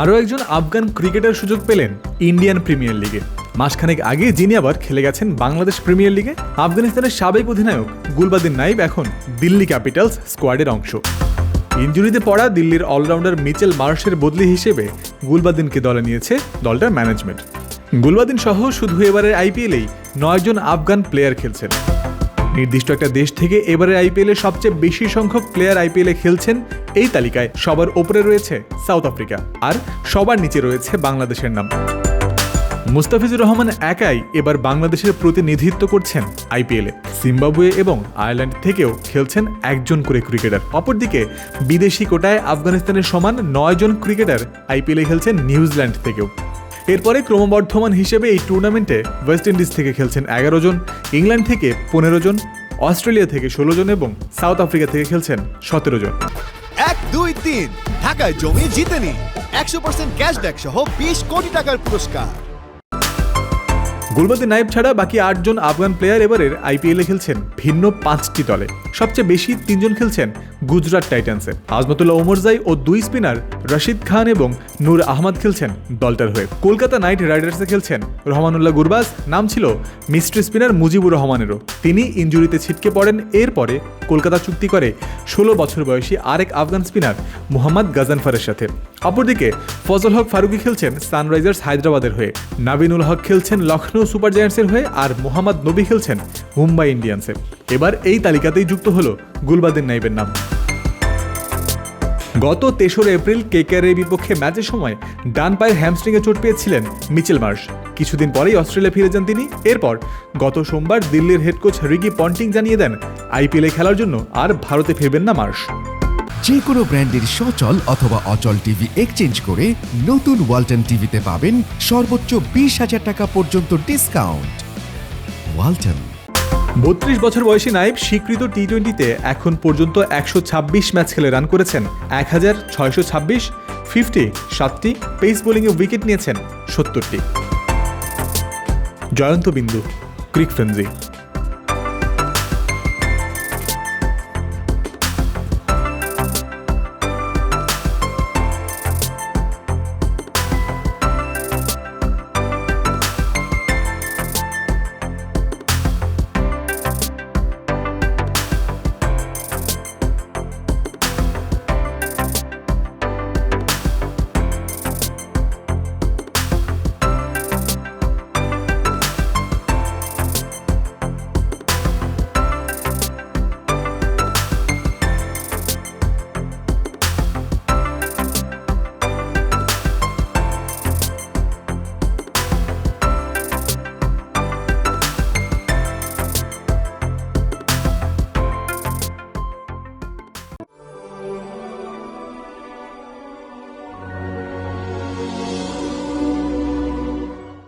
আরও একজন আফগান ক্রিকেটার সুযোগ পেলেন ইন্ডিয়ান প্রিমিয়ার লিগে। মাসখানেক আগে যিনি আবার খেলে গেছেন বাংলাদেশ প্রিমিয়ার লিগে, আফগানিস্তানের সাবেক অধিনায়ক গুলবাদিন নাইব এখন দিল্লি ক্যাপিটালস স্কোয়াডের অংশ। ইঞ্জুরিতে পড়া দিল্লির অলরাউন্ডার মিচেল মার্শের বদলি হিসেবে গুলবাদিনকে দলে নিয়েছে দলটার ম্যানেজমেন্ট। গুলবাদিন সহ শুধু এবারের আইপিএলেই নয়জন আফগান প্লেয়ার খেলছেন। নির্দিষ্ট একটা দেশ থেকে এবারের আইপিএলে সবচেয়ে বেশি সংখ্যক প্লেয়ার আইপিএলে খেলছেন এই তালিকায় সবার ওপরে রয়েছে সাউথ আফ্রিকা আর সবার নিচে রয়েছে বাংলাদেশের নাম। মুস্তাফিজুর রহমান একাই এবার বাংলাদেশের প্রতিনিধিত্ব করছেন আইপিএলে। জিম্বাবুয়ে এবং আয়ারল্যান্ড থেকেও খেলছেন একজন করে ক্রিকেটার। অপরদিকে বিদেশি কোটায় আফগানিস্তানের সমান নয় জন ক্রিকেটার আইপিএলে খেলছেন নিউজিল্যান্ড থেকেও। এরপরে ক্রমবর্ধমান হিসেবে এই টুর্নামেন্টে ওয়েস্ট ইন্ডিজ থেকে খেলছেন এগারো জন, ইংল্যান্ড থেকে পনেরো জন, অস্ট্রেলিয়া থেকে ষোলো জন এবং সাউথ আফ্রিকা থেকে খেলছেন সতেরো জন। এক, দুই, তিন। ঢাকায় জমি জিতে নিন একশো পার্সেন্ট ক্যাশব্যাক সহ বিশ কোটি টাকার পুরস্কার। গুলবাদি নাইব ছাড়া বাকি আটজন আফগান প্লেয়ার এবারের আইপিএলে খেলছেন ভিন্ন পাঁচটি দলে। সবচেয়ে বেশি তিনজন খেলছেন গুজরাট টাইটান্সে। আজমতুল্লাহ ওমরজাই ও দুই স্পিনার রশিদ খান এবং নূর আহমদ খেলছেন দলটার হয়ে। কলকাতা নাইট রাইডার্সে খেলছেন রহমানুল্লাহ গুরবাজ, নাম ছিল মিস্ট্রি স্পিনার মুজিবুর রহমানেরও। তিনি ইঞ্জুরিতে ছিটকে পড়েন, এরপরে কলকাতা চুক্তি করে ষোলো বছর বয়সী আরেক আফগান স্পিনার মোহাম্মদ গাজানফারের সাথে। অপরদিকে, ফজল হক ফারুকি খেলছেন সানরাইজার্স হায়দ্রাবাদের হয়ে, নাবিনুল হক খেলছেন লখনৌ সুপার জায়ান্টসের হয়ে আর মোহাম্মদ নবী খেলছেন মুম্বাই ইন্ডিয়ান্সে। এবার এই তালিকাতেই যুক্ত হলো গুলবাদিন নাইবের নাম। গত তেসরা এপ্রিল কেকেআর এর বিপক্ষে ম্যাচের সময় ডান পায়ের হ্যামস্ট্রিংয়ে চোট পেয়েছিলেন মিচেল মার্শ। কিছুদিন পরেই অস্ট্রেলিয়া ফিরে যান তিনি। এরপর গত সোমবার দিল্লির হেড কোচ পন্টিং জানিয়ে দেন, আইপিএলে খেলার জন্য আর ভারতে ফিরবেন না মার্শ। যে কোনো ব্র্যান্ডের সচল অথবা অচল টিভি এক্সচেঞ্জ করে নতুন ওয়ালটন টিভিতে পাবেন সর্বোচ্চ বিশ হাজার টাকা পর্যন্ত ডিসকাউন্ট ওয়ালটন বত্রিশ বছর বয়সী নাইব স্বীকৃত টি টোয়েন্টিতে এখন পর্যন্ত একশো ছাব্বিশ ম্যাচ খেলে রান করেছেন। এক হাজার ছয়শো ছাব্বিশ ফিফটি সাতটি পেস বোলিংয়ে উইকেট নিয়েছেন সত্তরটি। জয়ন্ত বিন্দু ক্রিক ফ্রেন্সি